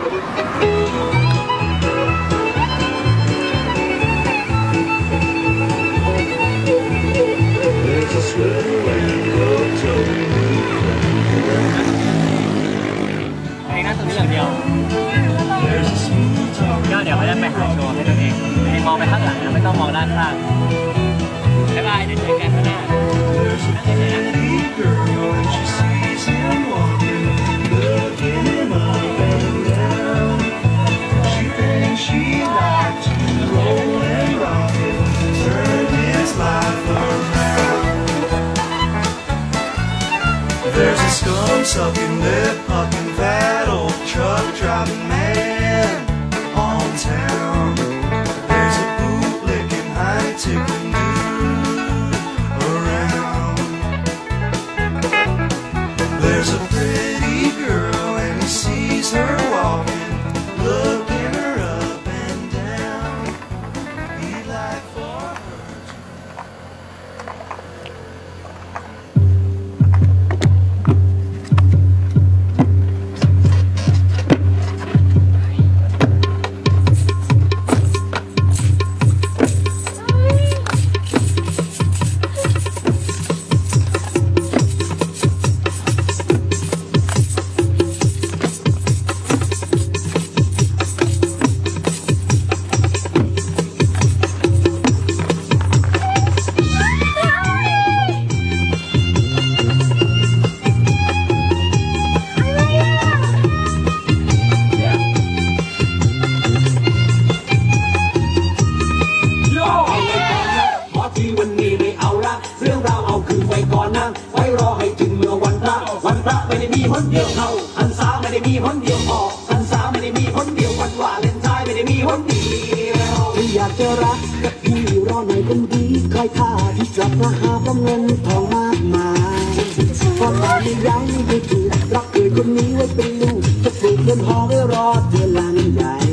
เองนั่งตรงนี้อย่างเดียวก็เดี๋ยวเขาจะไปหาโชว์ให้ตัวเองเองมองไปข้างหลังนะไม่ต้องมองด้านข้าง scum sucking, lip pucking, that old truck driving man on town. คนเดียวเราหันสาไม่ได้มีคนเดียวพอหันสาไม่ได้มีคนเดียววันวาเลนไทน์ไม่ได้มีคนเดียวอยากจะรักกับพี่รอหน่อยคนดีคอยท่าที่กลับมาหาเพราะเงินทองมากมายพอตอนนี้ยังไม่ถูกรักเคยคนนี้ไว้เป็นลูกจะปลูกเงินหอไว้รอเธอลังใหญ่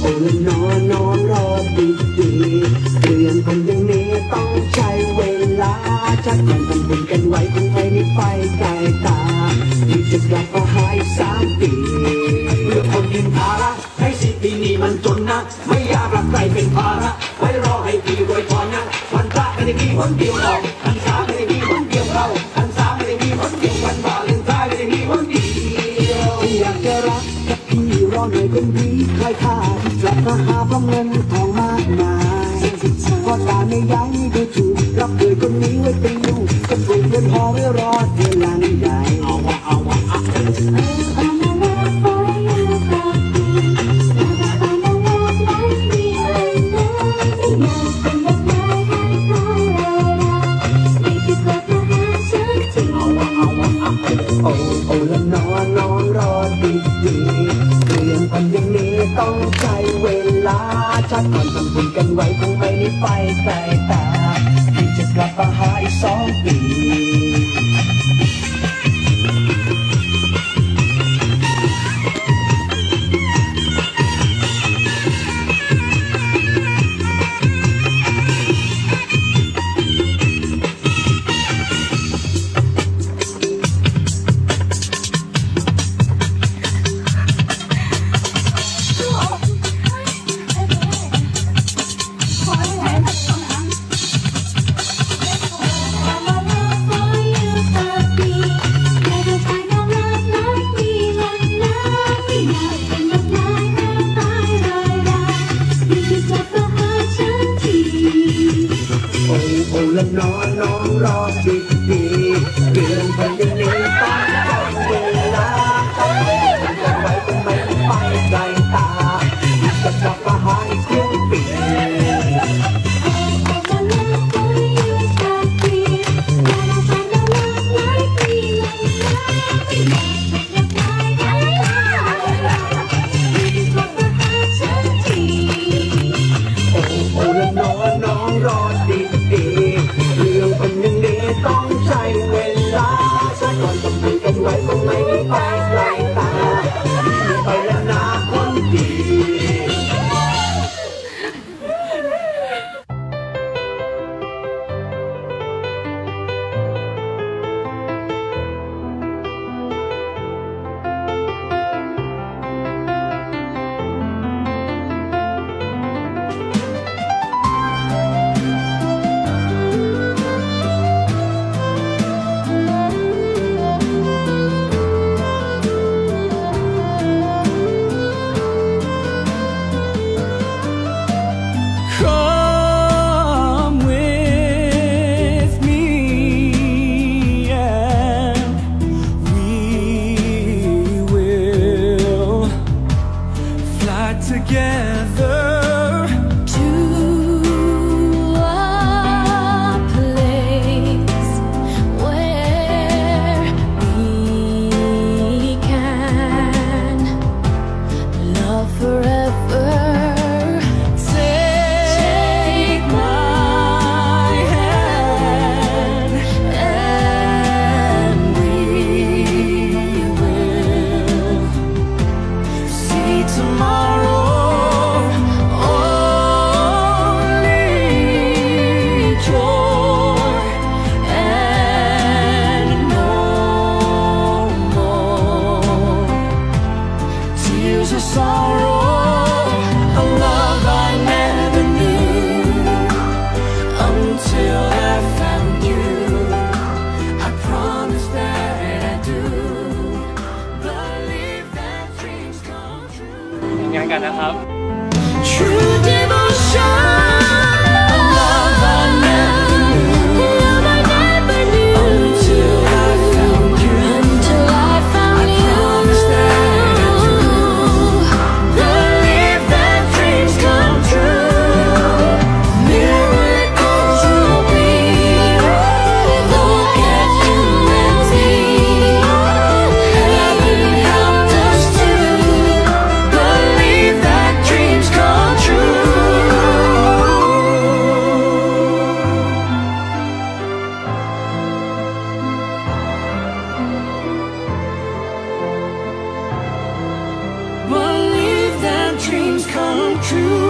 โอ้โอ้และนอนนอนรอดีดีเรื่องคนอย่างนี้ต้องใช้เวลาชักกันทำบุญกันไว้คงไม่มีไฟไกลตาที่จะกลับมาหายสามปีเรื่อคนยินภาระให้สิปีนี้มันจนนะไม่อยากรับใครเป็นภาระไว้รอให้ปีรวยก่อนนะวันพระไม่ได้มีคนเดียวหรอก มาหาเพราะเงินทองมากมายพอตาไม่ย้ายดูถูกรับเลยคนนี้ไว้เป็นลูกก็ปลูกเงินพอไว้รอเธอ ชาติก่อนทำบุญกันไว้คงไม่ได้ไปไกลตาที่จะกลับมาหาอีกสองปี โอ้โอ้ละน้องน้องรอดีดีเรื่องเป็นยังไงต่อ นะครับ dreams come true.